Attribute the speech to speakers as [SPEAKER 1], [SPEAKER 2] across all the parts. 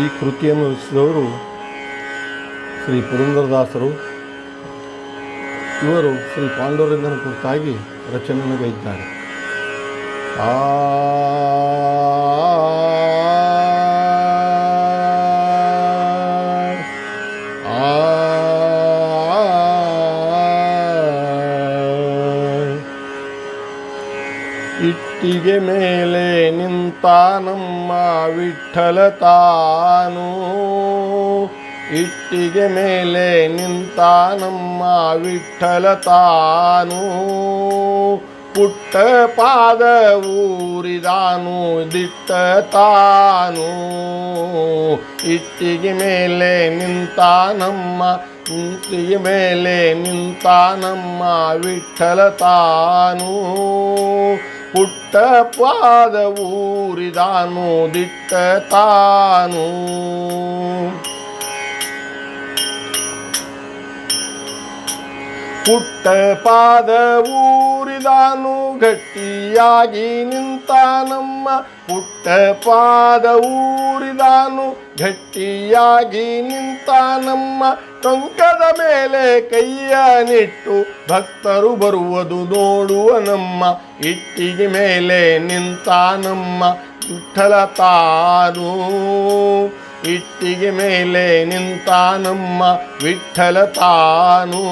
[SPEAKER 1] ಈ ಕೃತಿಯನ್ನು ರಚಿಸಿದವರು ಶ್ರೀ ಪುರಂದರದಾಸರು. ಇವರು ಶ್ರೀ ಪಾಂಡುರಂಗನ ಕುರಿತಾಗಿ ರಚನೆಗೈದ್ದಾರೆ ಆ ಇಟ್ಟಿಗೆ ಮೇಲೆ ನಿಂತ ನಮ್ಮ ವಿಠಲ ತಾನು. ಇಟ್ಟಿಗೆ ಮೇಲೆ ನಿಂತ ನಮ್ಮ ವಿಠಲ ತಾನು. ಪುಟ್ಟ ಪಾದ ಊರಿದಾನು, ದಿಟ್ಟ ತಾನು. ಇಟ್ಟಿಗೆ ಮೇಲೆ ನಿಂತ ನಮ್ಮ, ಇಟ್ಟಿಗೆ ಮೇಲೆ ನಿಂತ ನಮ್ಮ ವಿಠಲ ತಾನು. ಪುಟ್ಟ ಪಾದ ಊರಿದಾನು ದಿಟ್ಟ ತಾನು ಪುಟ್ಟ ಪಾದ ಊರಿದಾನು ಗಟ್ಟಿಯಾಗಿ ನಿಂತ ನಮ್ಮ ಪುಟ್ಟ ಪಾದ ಊರಿದಾನು ಗಟ್ಟಿಯಾಗಿ ನಿಂತ ನಮ್ಮ ಟೊಂಕದ ಮೇಲೆ ಕೈಯ ನಿಟ್ಟು ಭಕ್ತರು ಬರುವುದು ನೋಡುವ ನಮ್ಮ ಇಟ್ಟಿಗೆ ಮೇಲೆ ನಿಂತ ನಮ್ಮ ವಿಠಲ ಇಟ್ಟಿಗೆ ಮೇಲೆ ನಿಂತ ನಮ್ಮ ವಿಠಲ ತಾನು.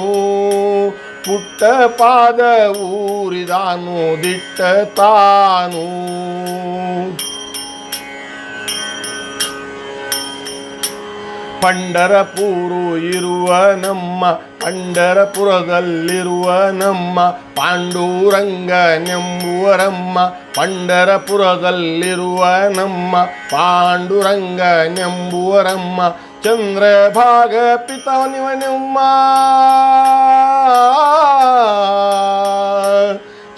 [SPEAKER 1] ಪುಟ್ಟ ಪಾದ ಊರಿದಾನು ದಿಟ್ಟ ತಾನು. ಪಂಡರಪುರು ಇರುವ ನಮ್ಮ ಪಂಡರಪುರದಲ್ಲಿರುವ ನಮ್ಮ ಪಾಂಡುರಂಗ ನೆಂಬುವರಮ್ಮ ಪಂಡರಪುರದಲ್ಲಿರುವ ನಮ್ಮ ಪಾಂಡುರಂಗ ನೆಂಬುವರಮ್ಮ ಚಂದ್ರಭಾಗ ಪಿತಾನಿವನೆಮ್ಮ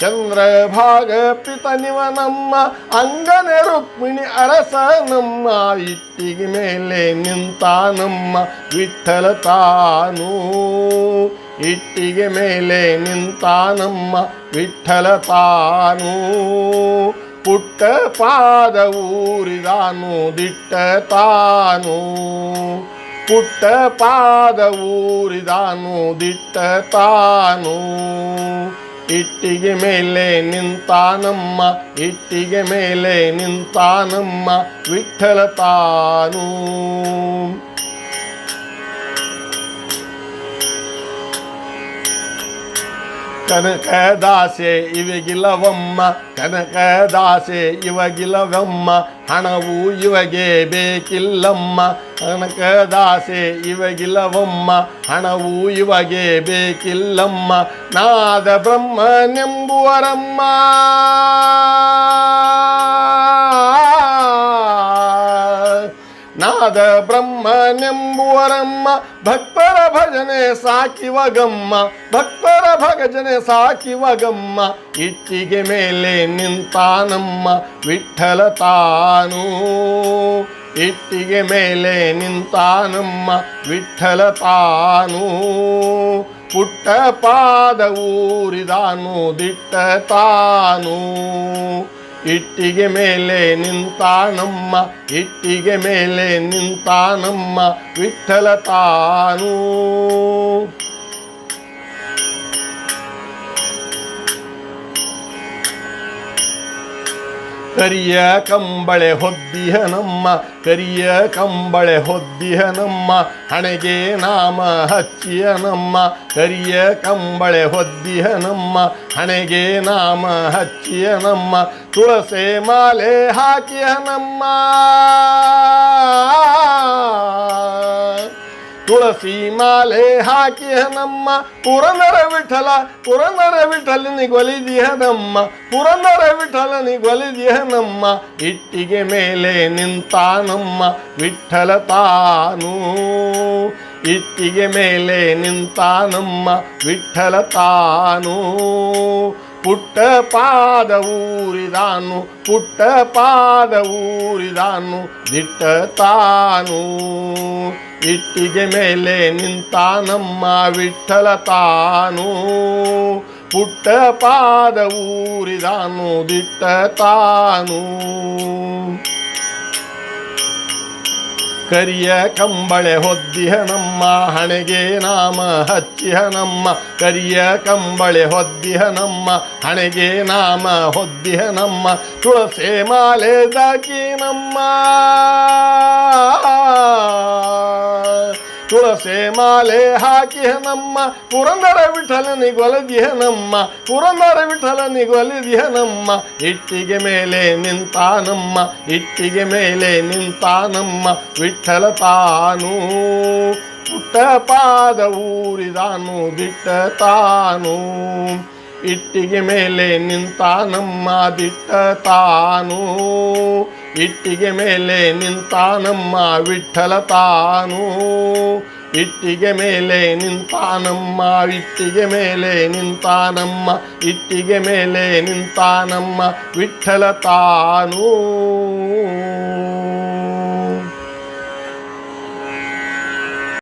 [SPEAKER 1] ಚಂದ್ರಭಾಗ ಪಿತನಿವನಮ್ಮ ಅಂಗನೆ ರುಕ್ಮಿಣಿ ಅರಸ ನಮ್ಮ ಇಟ್ಟಿಗೆ ಮೇಲೆ ನಿಂತ ನಮ್ಮ ವಿಠಲ ತಾನು. ಇಟ್ಟಿಗೆ ಮೇಲೆ ನಿಂತ ನಮ್ಮ ವಿಠಲ ತಾನು. ಪುಟ್ಟ ಪಾದ ಊರಿದಾನು ದಿಟ್ಟ ತಾನು. ಪುಟ್ಟ ಪಾದ ಊರಿದಾನು ದಿಟ್ಟ ತಾನು. ಇಟ್ಟಿಗೆ ಮೇಲೆ ನಿಂತ ನಮ್ಮ ಇಟ್ಟಿಗೆ ಮೇಲೆ ನಿಂತ ನಮ್ಮ ವಿಠಲ ಕನಕದಾಸೆ ಇವಗಿಲವಮ್ಮ ಕನಕದಾಸೆ ಇವಗಿಲವಮ್ಮ ಹಣವು ಇವಗೆ ಬೇಕಿಲ್ಲಮ್ಮ. ಕನಕದಾಸೆ ಇವಗಿಲವಮ್ಮ ಹಣವು ಇವಗೆ ಬೇಕಿಲ್ಲಮ್ಮ. ನಾದ ಬ್ರಹ್ಮನೆಂಬುವರಮ್ಮ. ನಾದ ಬ್ರಹ್ಮನೆಂಬುವರಮ್ಮ, ಭಕ್ತರ ಭಜನೆ ಸಾಕಿವ ಗಮ್ಮ ಭಕ್ತರ ಭಜನೆ ಸಾಕಿವ ಗಮ್ಮ ಇಟ್ಟಿಗೆ ಮೇಲೆ ನಿಂತಾನಮ್ಮ, ವಿಠಲ ತಾನು. ಇಟ್ಟಿಗೆ ಮೇಲೆ ನಿಂತಾನಮ್ಮ, ವಿಠಲ ತಾನು. ಪುಟ್ಟ ಪಾದ ಊರಿದಾನು ದಿಟ್ಟ ತಾನು. ಇಟ್ಟಿಗೆ ಮೇಲೆ ನಿಂತಾನಮ್ಮ ಇಟ್ಟಿಗೆ ಮೇಲೆ ನಿಂತಾನಮ್ಮ ವಿಠಲ ತಾನು ಕರಿಯ ಕಂಬಳೆ ಹೊದ್ದಿಹ ನಮ್ಮ, ಕರಿಯ ಕಂಬಳೆ ಹೊದ್ದಿಹ ನಮ್ಮ, ಹಣೆಗೆ ನಾಮ ಹಚ್ಚಿಯ ನಮ್ಮ, ಕರಿಯ ಕಂಬಳೆ ಹೊದ್ದಿಹ ನಮ್ಮ, ಹಣೆಗೆ ನಾಮ ಹಚ್ಚಿಯ ನಮ್ಮ, ತುಳಸೆ ಮಾಲೆ ಹಾಕಿಯ ನಮ್ಮ. ತುಳಸಿ ಮಾಲೆ ಹಾಕಿ ನಮ್ಮ ಪುರಂದರ ವಿಠಲ ಪುರಂದರ ವಿಠಲನಿಗೊಲಿದಿಯ ನಮ್ಮ ಪುರಂದರ ವಿಠಲನಿಗೊಲಿದಿಯ ನಮ್ಮ ಇಟ್ಟಿಗೆ ಮೇಲೆ ನಿಂತ ನಮ್ಮ ವಿಠಲ ತಾನು. ಇಟ್ಟಿಗೆ ಮೇಲೆ ನಿಂತ ನಮ್ಮ ವಿಠಲ ತಾನು. ಪುಟ್ಟ ಪಾದ ಊರಿದಾನು, ಪುಟ್ಟ ಪಾದ ಊರಿದಾನು, ದಿಟ್ಟ ತಾನು. ಇಟ್ಟಿಗೆ ಮೇಲೆ ನಿಂತಾನಮ್ಮ ವಿಠಲ ತಾನು. ಪುಟ್ಟ ಪಾದ ಊರಿದಾನು, ದಿಟ್ಟ ತಾನು. ಕರಿಯ ಕಂಬಳೆ ಹೊದ್ದಿಹ ನಮ್ಮ ಹಣೆಗೆ ನಾಮ ಹಚ್ಚಿಹ ನಮ್ಮ ಕರಿಯ ಕಂಬಳೆ ಹೊದ್ದಿಹ ನಮ್ಮ ಹಣೆಗೆ ನಾಮ ಹೊದ್ದಿಹ ನಮ್ಮ ತುಳಸೆ ಮಾಲೆ ದಾಕಿ ನಮ್ಮ ತುಳಸೆ ಮಾಲೆ ಹಾಕಿಹ ನಮ್ಮ, ಪುರಂದರ ವಿಠಲನಿಗೊಲದಿಹ ನಮ್ಮ, ಪುರಂದರ ವಿಠಲನಿಗೊಲದಿಹ ನಮ್ಮ. ಇಟ್ಟಿಗೆ ಮೇಲೆ ನಿಂತ ನಮ್ಮ, ಇಟ್ಟಿಗೆ ಮೇಲೆ ನಿಂತ ನಮ್ಮ ವಿಠಲ ತಾನು. ಪುಟ್ಟ ಪಾದ ಊರಿದಾನು, ದಿಟ್ಟ ತಾನು. ಇಟ್ಟಿಗೆ ಮೇಲೆ ನಿಂತ ನಮ್ಮ, ದಿಟ್ಟ ತಾನು. ಇಟ್ಟಿಗೆ ಮೇಲೆ ನಿಂತ ನಮ್ಮ ವಿಠಲ ತಾನು. ಇಟ್ಟಿಗೆ ಮೇಲೆ ನಿಂತ ನಮ್ಮ ಇಟ್ಟಿಗೆ ಮೇಲೆ ನಿಂತ ನಮ್ಮ ಇಟ್ಟಿಗೆ ಮೇಲೆ ನಿಂತ ನಮ್ಮ ವಿಠಲ ತಾನು.